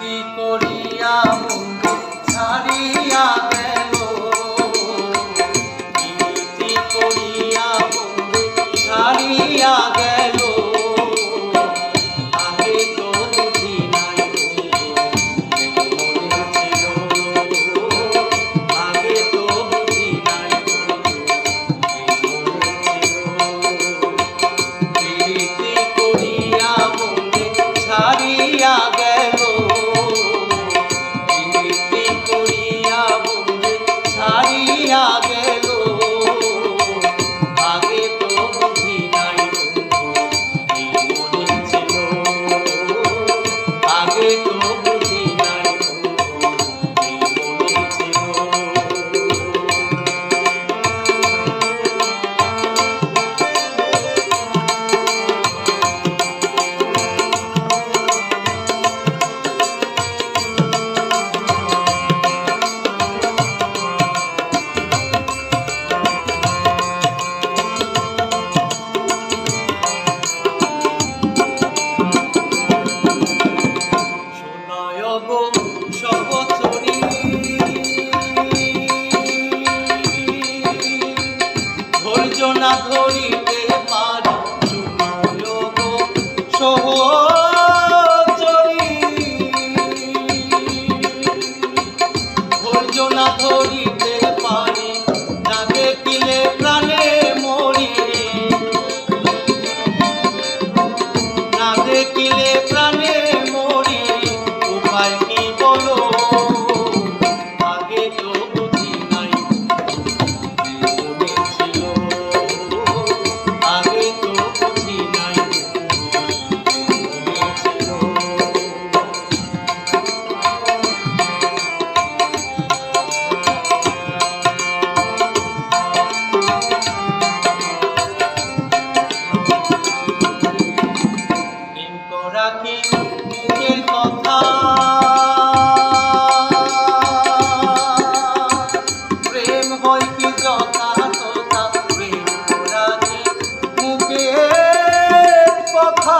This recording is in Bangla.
প্রীতি করিয়া বাসনা ধরিতে পারি চুমলোক সহ ধরিতে কথা